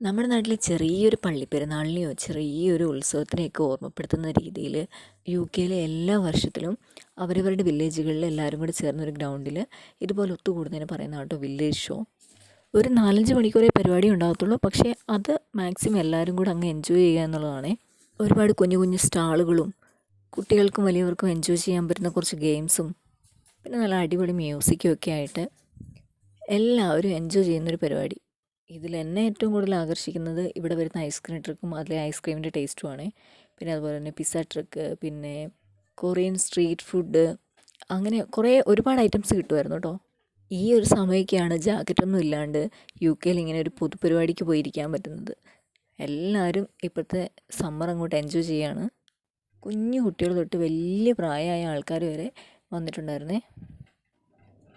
നമ്മുടെ നാട്ടിലെ ചെറിയൊരു പള്ളിപ്പെരുന്നാളിനെയോ ചെറിയൊരു ഉത്സവത്തിനെയൊക്കെ ഓർമ്മപ്പെടുത്തുന്ന രീതിയിൽ യു കെയിലെ എല്ലാ വർഷത്തിലും അവരവരുടെ വില്ലേജുകളിൽ എല്ലാവരും കൂടി ചേർന്നൊരു ഗ്രൗണ്ടിൽ ഇതുപോലെ ഒത്തുകൂടുന്നതിന് പറയുന്ന കേട്ടോ വില്ലേജ് ഷോ. ഒരു നാലഞ്ച് മണിക്കൂറേ പരിപാടി ഉണ്ടാകത്തുള്ളൂ. പക്ഷേ അത് മാക്സിമം എല്ലാവരും കൂടെ അങ്ങ് എൻജോയ് ചെയ്യുക എന്നുള്ളതാണേ. ഒരുപാട് കുഞ്ഞു കുഞ്ഞു സ്റ്റാളുകളും കുട്ടികൾക്കും വലിയവർക്കും എൻജോയ് ചെയ്യാൻ പറ്റുന്ന കുറച്ച് ഗെയിംസും പിന്നെ നല്ല അടിപൊളി മ്യൂസിക്കും ഒക്കെ ആയിട്ട് എല്ലാവരും എൻജോയ് ചെയ്യുന്നൊരു പരിപാടി. ഇതിൽ എന്നെ ഏറ്റവും കൂടുതൽ ആകർഷിക്കുന്നത് ഇവിടെ വരുന്ന ഐസ്ക്രീം ട്രക്കും അതിലെ ഐസ്ക്രീമിന്റെ ടേസ്റ്റുമാണ് പിന്നെ അതുപോലെ തന്നെ പിസ്സ ട്രക്ക് പിന്നെ കൊറിയൻ സ്ട്രീറ്റ് ഫുഡ് അങ്ങനെ കുറേ ഒരുപാട് ഐറ്റംസ് കിട്ടുമായിരുന്നു കേട്ടോ. ഈ ഒരു സമയമൊക്കെയാണ് ജാക്കറ്റൊന്നും ഇല്ലാണ്ട് യു കെയിൽ ഇങ്ങനെ ഒരു പൊതുപരിപാടിക്ക് പോയിരിക്കാൻ പറ്റുന്നത്. എല്ലാവരും ഇപ്പോഴത്തെ സമ്മർ അങ്ങോട്ട് എൻജോയ് ചെയ്യാണ്. കുഞ്ഞു കുട്ടികൾ തൊട്ട് വലിയ പ്രായമായ ആൾക്കാർ വരെ വന്നിട്ടുണ്ടായിരുന്നേ.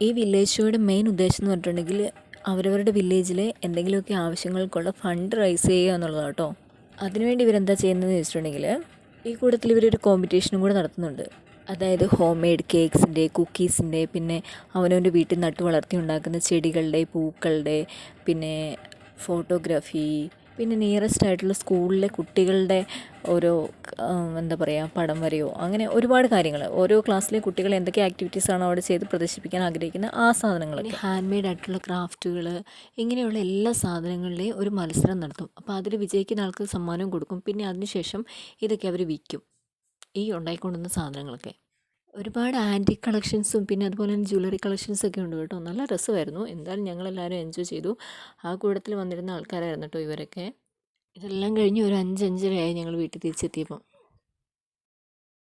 ഈ വില്ലേജ് ഷോയുടെ മെയിൻ ഉദ്ദേശം എന്ന് പറഞ്ഞിട്ടുണ്ടെങ്കിൽ അവരവരുടെ വില്ലേജിലെ എന്തെങ്കിലുമൊക്കെ ആവശ്യങ്ങൾക്കുള്ള ഫണ്ട് റൈസ് ചെയ്യുക എന്നുള്ളതാണ് കേട്ടോ അതിനുവേണ്ടി ഇവരെന്താ ചെയ്യുന്നതെന്ന് വെച്ചിട്ടുണ്ടെങ്കിൽ ഈ കൂട്ടത്തിൽ ഇവരൊരു കോമ്പറ്റീഷനും കൂടെ നടത്തുന്നുണ്ട്. അതായത് ഹോം മെയ്ഡ് കേക്ക്സിന്റെ കുക്കീസിന്റെ പിന്നെ അവനവന്റെ വീട്ടിൽ നട്ടു വളർത്തി ഉണ്ടാക്കുന്ന ചെടികളുടെ പൂക്കളുടെ പിന്നെ ഫോട്ടോഗ്രാഫി പിന്നെ നിയറസ്റ്റ് ആയിട്ടുള്ള സ്കൂളിലെ കുട്ടികളുടെ ഓരോ എന്താ പറയുക പടം വരെയോ അങ്ങനെ ഒരുപാട് കാര്യങ്ങൾ ഓരോ ക്ലാസ്സിലെ കുട്ടികൾ എന്തൊക്കെ ആക്ടിവിറ്റീസാണോ അവിടെ ചെയ്ത് പ്രദർശിപ്പിക്കാൻ ആഗ്രഹിക്കുന്ന ആ സാധനങ്ങൾ ഹാൻഡ് മെയ്ഡ് ആയിട്ടുള്ള ക്രാഫ്റ്റുകൾ ഇങ്ങനെയുള്ള എല്ലാ സാധനങ്ങളിലെയും ഒരു മത്സരം നടത്തും. അപ്പോൾ അതിൽ വിജയിക്കുന്ന ആൾക്ക് സമ്മാനവും കൊടുക്കും. പിന്നെ അതിനുശേഷം ഇതൊക്കെ അവർ വിൽക്കും. ഈ ഉണ്ടായിക്കൊണ്ടുന്ന സാധനങ്ങളൊക്കെ. ഒരുപാട് ആന്റിക് കളക്ഷൻസും പിന്നെ അതുപോലെ തന്നെ ജ്വല്ലറി കളക്ഷൻസ് ഒക്കെ ഉണ്ട് കേട്ടോ. നല്ല രസമായിരുന്നു. എന്തായാലും ഞങ്ങളെല്ലാവരും എൻജോയ് ചെയ്തു. ആ കൂടത്തിൽ വന്നിരുന്ന ആൾക്കാരായിരുന്നു കേട്ടോ ഇവരൊക്കെ. ഇതെല്ലാം കഴിഞ്ഞ് ഒരു അഞ്ചഞ്ചരയായി ഞങ്ങൾ വീട്ടിൽ തിരിച്ചെത്തിയപ്പോൾ